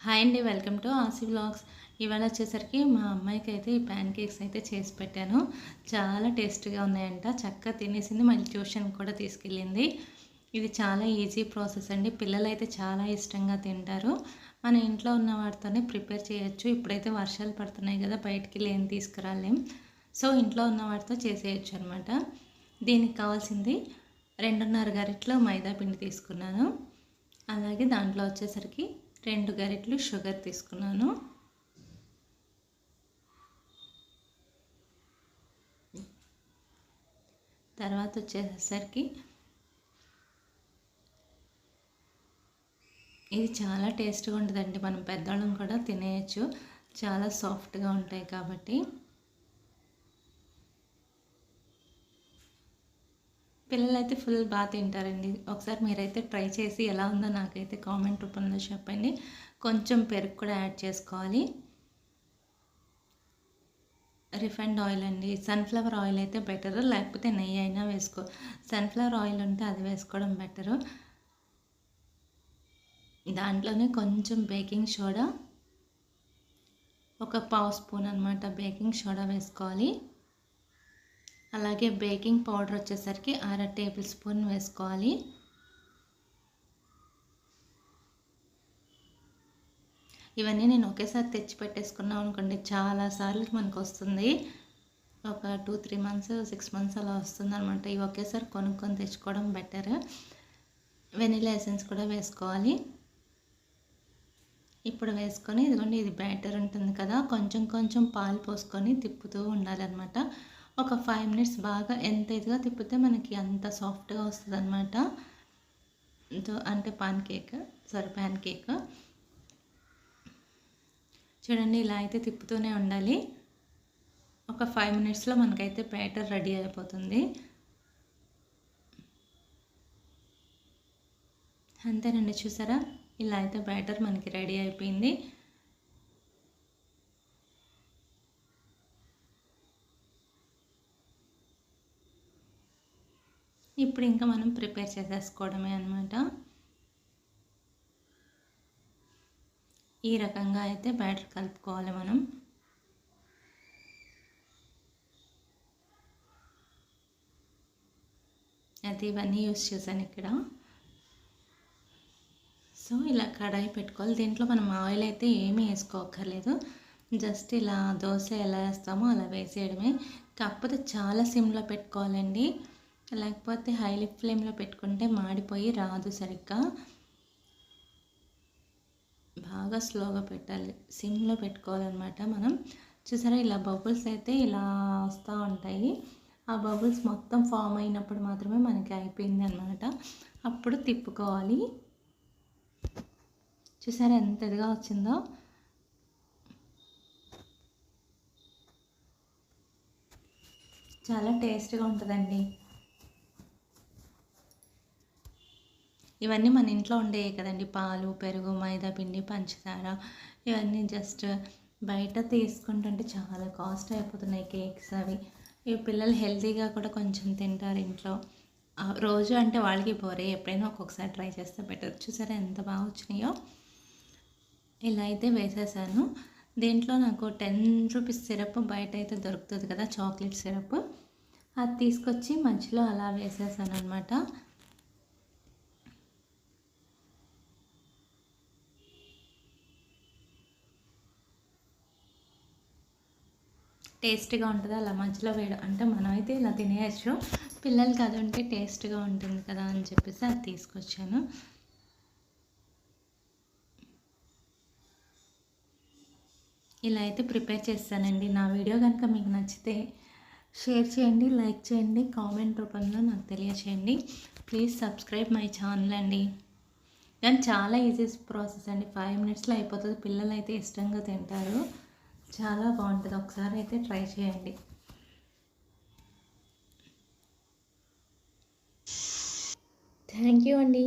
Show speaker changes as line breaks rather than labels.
Hi అండి welcome to ఆసి blogs. ఇవాళ వచ్చేసరికి మా అమ్మాయికి అయితే ఈ ప్యాన్ కేక్స్ అయితే చేసి పెట్టాను. చాలా టేస్ట్గా ఉన్నాయంట. చక్కగా తినేసింది మళ్ళీ ట్యూషన్ కూడా తీసుకెళ్ళింది. ఇది చాలా ఈజీ ప్రాసెస్ అండి. పిల్లలు అయితే చాలా ఇష్టంగా తింటారు. మన ఇంట్లో ఉన్న వాటితోనే ప్రిపేర్ చేయొచ్చు. ఇప్పుడైతే వర్షాలు పడుతున్నాయి కదా బయటికి లేని తీసుకురాలేం. సో ఇంట్లో ఉన్న వాటితో చేసేయచ్చు అనమాట దీనికి కావాల్సింది రెండున్నర గరిట్లో మైదా పిండి తీసుకున్నాను. అలాగే దాంట్లో వచ్చేసరికి రెండు గరిటలు షుగర్ తీసుకున్నాను. తర్వాత వచ్చేసరికి ఇది చాలా టేస్ట్గా ఉంటుందండి. మనం పెద్దవాళ్ళం కూడా తినేయచ్చు. చాలా సాఫ్ట్గా ఉంటాయి కాబట్టి. పిల్లలు అయితే ఫుల్ బాగా తింటారండి. ఒకసారి మీరైతే ట్రై చేసి ఎలా ఉందో నాకైతే కామెంట్ రూపంలో చెప్పండి. కొంచెం పెరుగు కూడా యాడ్ చేసుకోవాలి. రిఫైండ్ ఆయిల్ అండి. సన్ఫ్లవర్ ఆయిల్ అయితే బెటర్. లేకపోతే నెయ్యి అయినా వేసుకో సన్ఫ్లవర్ ఆయిల్ ఉంటే అది వేసుకోవడం బెటరు. దాంట్లోనే కొంచెం బేకింగ్ సోడా. ఒక పావు స్పూన్ అనమాట బేకింగ్ సోడా వేసుకోవాలి. అలాగే బేకింగ్ పౌడర్ వచ్చేసరికి అర టేబుల్ స్పూన్ వేసుకోవాలి. ఇవన్నీ నేను ఒకేసారి తెచ్చి పెట్టేసుకున్నాం అనుకోండి చాలాసార్లు మనకు వస్తుంది. ఒక two three months six months అలా వస్తుంది అనమాట ఇవి ఒకేసారి కొనుక్కొని తెచ్చుకోవడం బెటర్. వెనీలా ఎసెన్స్ కూడా వేసుకోవాలి. ఇప్పుడు వేసుకొని ఇదిగోండి ఇది బ్యాటర్ ఉంటుంది కదా కొంచెం కొంచెం పాలు పోసుకొని తిప్పుతూ ఉండాలన్నమాట. ఒక ఫైవ్ మినిట్స్ బాగా ఎంత ఇదిగా తిప్పితే మనకి అంత సాఫ్ట్గా వస్తుంది అనమాట అంటే pancake sorry pancake చూడండి ఇలా అయితే తిప్పుతూనే ఉండాలి. ఒక ఫైవ్ మినిట్స్లో మనకైతే బ్యాటర్ రెడీ అయిపోతుంది. అంతేనండి చూసారా? ఇలా అయితే బ్యాటర్ మనకి రెడీ అయిపోయింది. ఇప్పుడు ఇంకా మనం ప్రిపేర్ చేసేసుకోవడమే అనమాట ఈ రకంగా అయితే బ్యాటర్ కలుపుకోవాలి మనం. అయితే ఇవన్నీ యూస్ చేశాను ఇక్కడ. సో ఇలా కడాయి పెట్టుకోవాలి. దీంట్లో మనం ఆయిల్ అయితే ఏమీ వేసుకోక్కర్లేదు. జస్ట్ ఇలా దోశ ఎలా వేస్తామో అలా వేసేయడమే. కాకపోతే చాలా సిమ్లో పెట్టుకోవాలండి. లేకపోతే హైలీ ఫ్లేమ్లో పెట్టుకుంటే మాడిపోయి రాదు సరిగ్గా. బాగా స్లోగా పెట్టాలి. సిమ్లో పెట్టుకోవాలన్నమాట మనం. చూసారా ఇలా బబుల్స్ అయితే ఇలా వస్తూ ఉంటాయి. ఆ బబుల్స్ మొత్తం ఫామ్ అయినప్పుడు మాత్రమే మనకి అయిపోయింది అనమాట అప్పుడు తిప్పుకోవాలి. చూసారా ఎంత ఇదిగా వచ్చిందో? చాలా టేస్ట్గా ఉంటుందండి. ఇవన్నీ మన ఇంట్లో ఉండేవి కదండి. పాలు పెరుగు మైదా పిండి పంచదార ఇవన్నీ జస్ట్ బయట తీసుకుంటుంటే చాలా కాస్ట్ అయిపోతున్నాయి కేక్స్ అవి. ఈ పిల్లలు హెల్తీగా కూడా కొంచెం తింటారు ఇంట్లో. రోజు అంటే వాళ్ళకి పోరే ఎప్పుడైనా ఒక్కొక్కసారి ట్రై చేస్తే బెటర్ చూసారా ఎంత బాగా వచ్చినాయో? ఇలా అయితే వేసేసాను. దీంట్లో నాకు టెన్ రూపీస్ సిరప్ బయట అయితే దొరుకుతుంది కదా చాక్లెట్ సిరప్ అది తీసుకొచ్చి మధ్యలో అలా వేసేసాను అనమాట టేస్ట్గా ఉంటుంది. అలా మధ్యలో వేయడం అంటే మనమైతే ఇలా తినేయచ్చు. పిల్లలకి అది ఉంటే టేస్ట్గా ఉంటుంది కదా అని చెప్పేసి అది తీసుకొచ్చాను. ఇలా అయితే ప్రిపేర్ చేస్తానండి. నా వీడియో కనుక మీకు నచ్చితే షేర్ చేయండి లైక్ చేయండి కామెంట్ రూపంలో నాకు తెలియచేయండి. ప్లీజ్ సబ్స్క్రైబ్ మై ఛానల్ అండి. కానీ చాలా ఈజీ ప్రాసెస్ అండి. ఫైవ్ మినిట్స్లో అయిపోతుంది. పిల్లలు అయితే ఇష్టంగా తింటారు. చాలా బాగుంటుంది. ఒకసారి అయితే ట్రై చేయండి. థ్యాంక్ యూ అండి.